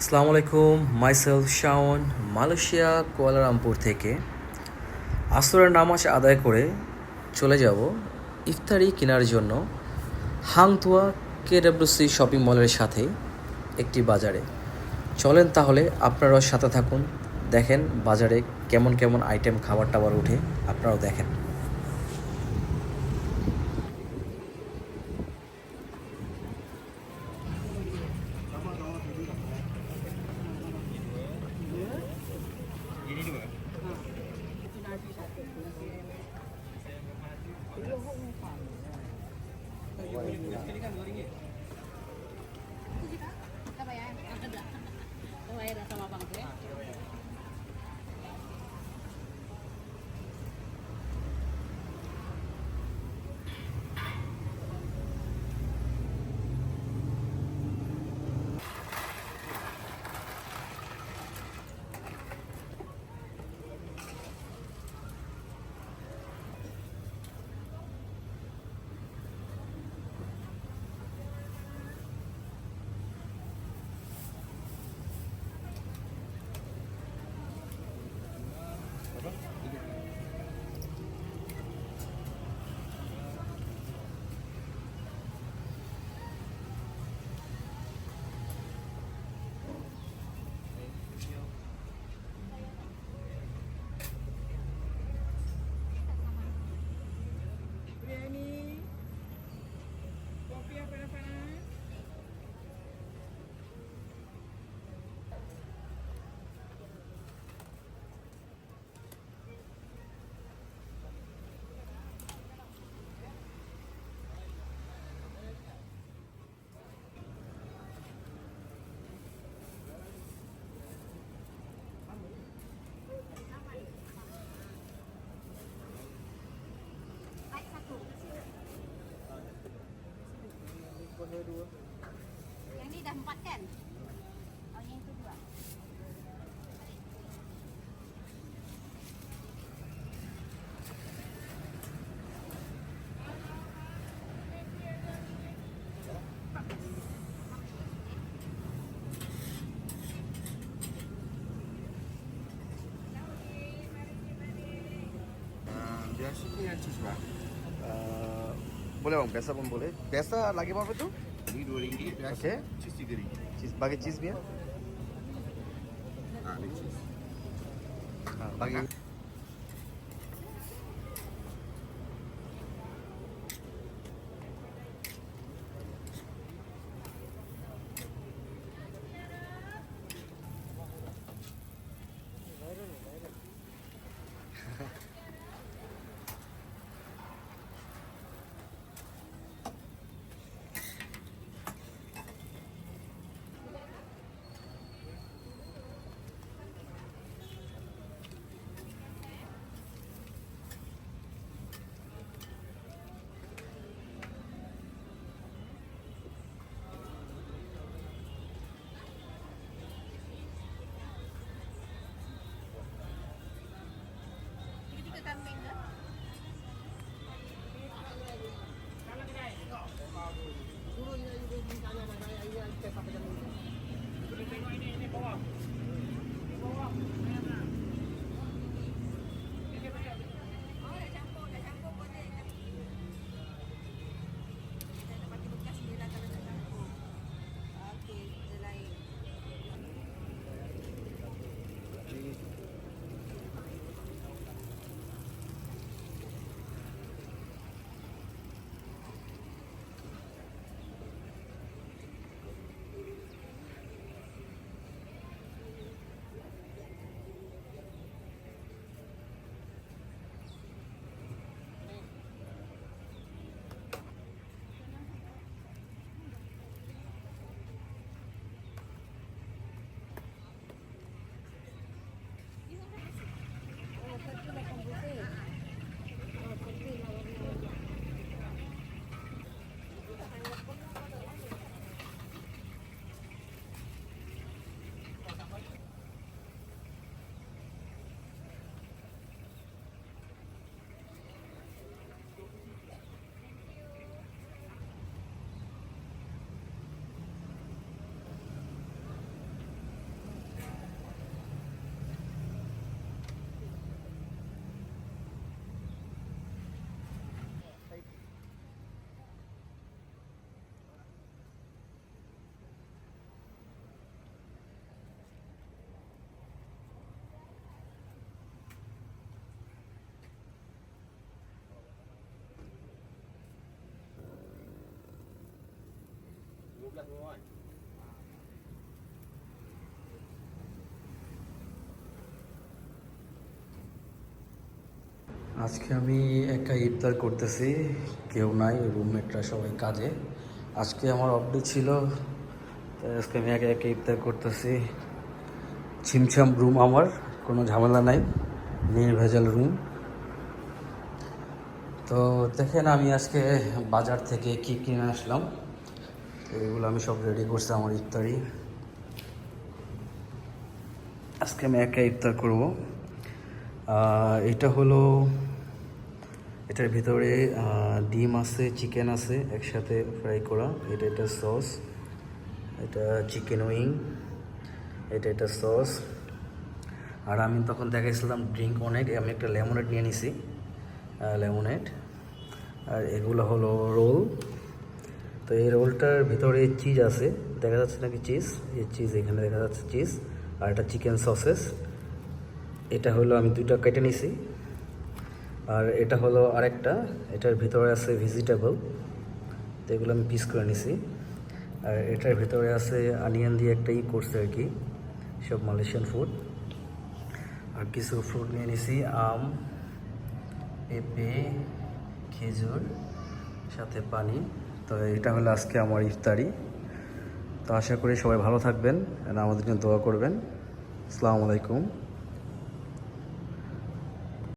আসসালামু আলাইকুম myself Shaon, Malaysia, Kuala Lumpur থেকে। আসরের নামাজ আদায় করে চলে যাব ইফতারি কেনার জন্য হাংতুয়া কে কেডব্লিউসি শপিং মলের সাথে একটি বাজারে। চলেন তাহলে আপনারাও সাথে থাকুন, দেখেন বাজারে কেমন কেমন আইটেম খাবার টাবার উঠে আপনারাও দেখেন। Pilihan dua ringgit. Tujuh kan? Apa ya? Ada. Kau air sama bangku ya? dua. Yang ni dah empat kan? Oh yang tu dua. Yeah, she can answer as. বলে এবং পেঁচা বোন বলে। পেঁচা লাগে পাবে তো? বাকি চিজ বিয়া হ্যাঁ, বাকি আজকে আমি একটা ইফতার করতেছি, কেউ নাই, রুমমেটরা সবাই কাজে। আজকে আমার অফডে ছিল আজকে আমি একা একা ইফতার করতেছি। ছিমছাম রুম আমার, কোনো ঝামেলা নাই, নির্ভেজাল রুম। তো দেখেন আমি আজকে বাজার থেকে কি কিনে আসলাম। তো এগুলো আমি সব রেডি করছি আমার ইফতারি। আজকে আমি একা ইফতার করব। এটা হলো, এটার ভিতরে ডিম আছে চিকেন আছে, একসাথে ফ্রাই করা। এটা এটা সস এটা চিকেন উইং এটা এটা সস আর আমি তখন দেখাইছিলাম ড্রিঙ্ক অনেক, আমি একটা লেমনেড নিয়ে নিছি লেমনেড আর এগুলো হলো রোল তো এই রোলটার ভিতরে চিজ আছে, দেখা যাচ্ছে নাকি চিজ এই চিজ এখানে দেখা যাচ্ছে চিজ আর এটা চিকেন সসেস এটা হলো আমি দুইটা কেটে নিছি। আর এটা হলো আরেকটা, এটার ভিতরে আছে ভেজিটেবল তো এগুলো আমি পিস করে নিছি। আর এটার ভিতরে আছে আনিয়ন দিয়ে একটা ই করছে আর কি, সব মালয়েশিয়ান ফুড আর কিছু ফ্রুট নিয়ে নিছি, আম, পেঁপে, খেজুর, সাথে পানি। তো এটা হলো আজকে আমার ইফতারি। তো আশা করি সবাই ভালো থাকবেন আর আমাদের জন্য দোয়া করবেন। আসসালামু আলাইকুম।